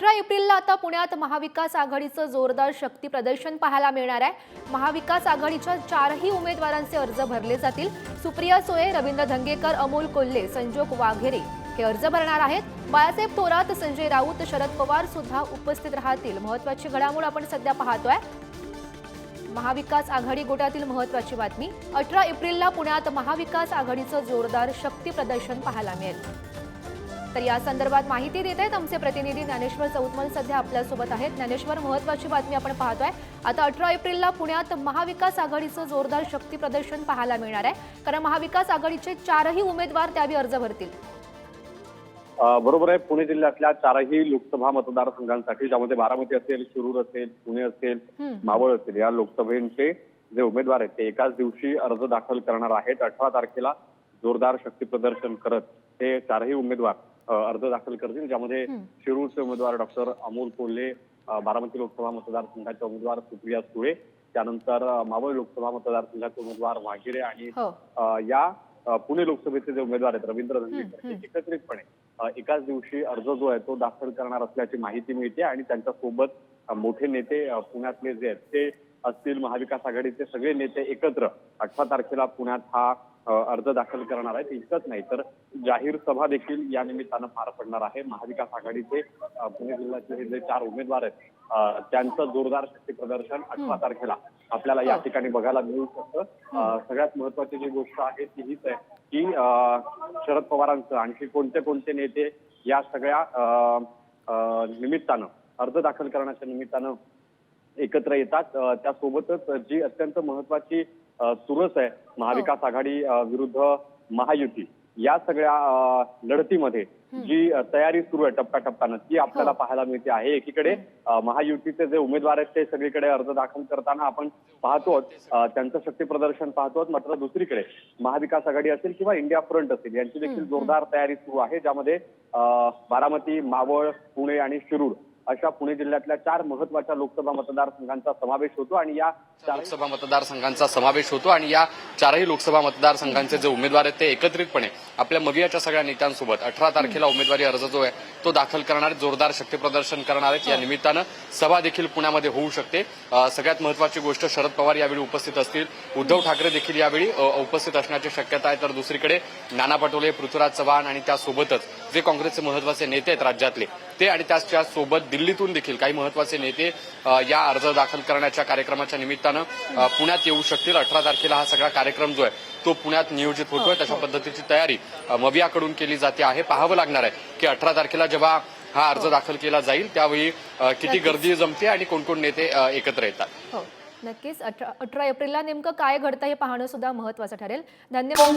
अठरा एप्रिलला आता पुण्यात महाविकास आघाडीचं जोरदार शक्ती प्रदर्शन पाहायला मिळणार आहे. महाविकास आघाडीच्या चारही उमेदवारांचे अर्ज भरले जातील. सुप्रिया सोये रवींद्र धंगेकर अमोल कोल्हे संजोग वाघेरे हे अर्ज भरणार आहेत. बाळासाहेब थोरात संजय राऊत शरद पवार सुद्धा उपस्थित राहतील. महत्वाची घडामोड आपण सध्या पाहतोय. महाविकास आघाडी गोटातील महत्वाची बातमी. अठरा एप्रिलला पुण्यात महाविकास आघाडीचं जोरदार शक्ती प्रदर्शन पाहायला मिळेल. तर या संदर्भात माहिती देत आहेत आमचे प्रतिनिधी ज्ञानेश्वर चौतमल सध्या आपल्यासोबत आहेत. ज्ञानेश्वर महत्वाची बातमी आपण पाहतोय. आता अठरा एप्रिलला पुण्यात महाविकास आघाडीचं जोरदार शक्ती प्रदर्शन पाहायला मिळणार आहे. कारण महाविकास आघाडीचे चारही उमेदवार त्यावेळी अर्ज भरतील. बरोबर आहे. पुणे जिल्ह्यातल्या चारही लोकसभा मतदारसंघांसाठी ज्यामध्ये बारामती असेल शिरूर असेल पुणे असेल. मावळ असेल या लोकसभेचे जे उमेदवार आहेत ते एकाच दिवशी अर्ज दाखल करणार आहेत. अठरा तारखेला जोरदार शक्ती प्रदर्शन करत हे चारही उमेदवार अर्ज दाखल करतील ज्यामध्ये. शिरूरचे उमेदवार डॉक्टर अमोल कोल्हे बारामती लोकसभा मतदारसंघाचे उमेदवार सुप्रिया सुळे त्यानंतर मावळ लोकसभा मतदारसंघाचे उमेदवार वाघिरे आणि हो या पुणे लोकसभेचे जे उमेदवार आहेत रवींद्र हम्म. एकत्रितपणे एकाच दिवशी अर्ज जो आहे तो दाखल करणार असल्याची माहिती मिळते आणि त्यांच्यासोबत मोठे नेते पुण्यातले जे आहेत ते असतील महाविकास आघाडीचे सगळे नेते एकत्र अठरा तारखेला पुण्यात हा अर्ज दाखल करणार आहेत. इतकंच नाही तर जाहीर सभा देखील या निमित्तानं पार पडणार आहे. महाविकास आघाडीचे पुणे जिल्ह्यातले हे जे चार उमेदवार आहेत त्यांचं जोरदार शक्ती प्रदर्शन अठरा तारखेला आपल्याला या ठिकाणी बघायला मिळू शकतं. अ, सगळ्यात महत्वाची जी गोष्ट आहे ती हीच आहे की शरद पवारांचं आणखी कोणते कोणते नेते या सगळ्या निमित्तानं अर्ज दाखल करण्याच्या निमित्तानं एकत्र येतात. त्यासोबतच जी अत्यंत महत्वाची चुरस आहे. महाविकास आघाडी अ, विरुद्ध महायुती. या सगळ्या लढतीमध्ये जी तयारी सुरू आहे टप्प्याटप्प्यानं ती आपल्याला हो. पाहायला मिळते. आहे एकीकडे महायुतीचे जे उमेदवार आहेत ते सगळीकडे अर्ज दाखल करताना आपण पाहतो. त्यांचं शक्ती प्रदर्शन पाहतो. मात्र दुसरीकडे महाविकास आघाडी असेल किंवा इंडिया फ्रंट असेल यांची देखील जोरदार तयारी सुरू आहे ज्यामध्ये बारामती मावळ पुणे आणि शिरूर अशा पुणे जिल्ह्यातल्या चार महत्त्वाच्या लोकसभा मतदारसंघांचा समावेश होतो आणि या चार लोकसभा मतदारसंघांचा समावेश होतो आणि या चारही लोकसभा मतदारसंघांचे जे उमेदवार आहेत ते एकत्रितपणे आपल्या मवियाच्या सगळ्या नेत्यांसोबत अठरा तारखेला उमेदवारी अर्ज जो आहे तो दाखल करणार आहेत, जोरदार शक्ती प्रदर्शन करणार आहेत. या निमित्तानं सभा देखील पुण्यामध्ये होऊ शकते. सगळ्यात महत्वाची गोष्ट शरद पवार यावेळी उपस्थित असतील. उद्धव ठाकरे देखील यावेळी उपस्थित असण्याची शक्यता आहे. तर दुसरीकडे नाना पटोले पृथ्वीराज चव्हाण आणि त्यासोबतच जे काँग्रेसचे महत्त्वाचे नेते आहेत राज्यातले ते आणि त्याच्या सोबत दिल्लीतून देखील काही महत्त्वाचे नेते या अर्ज दाखल करण्याच्या कार्यक्रमाच्या निमित्तानं पुण्यात येऊ शकतील. अठरा तारखेला हा सगळा कार्यक्रम जो आहे तो पुण्यात नियोजित होतोय. तशा पद्धतीची तयारी मवियाकडून केली जाते आहे. पाहावं लागणार आहे की अठरा तारखेला जेव्हा हा अर्ज दाखल केला जाईल त्यावेळी किती गर्दी जमते आणि कोण कोण नेते एकत्र येतात. हो. नक्कीच. अठरा अठरा एप्रिलला नेमकं काय घडतं हे पाहणं सुद्धा महत्वाचं ठरेल. धन्यवाद.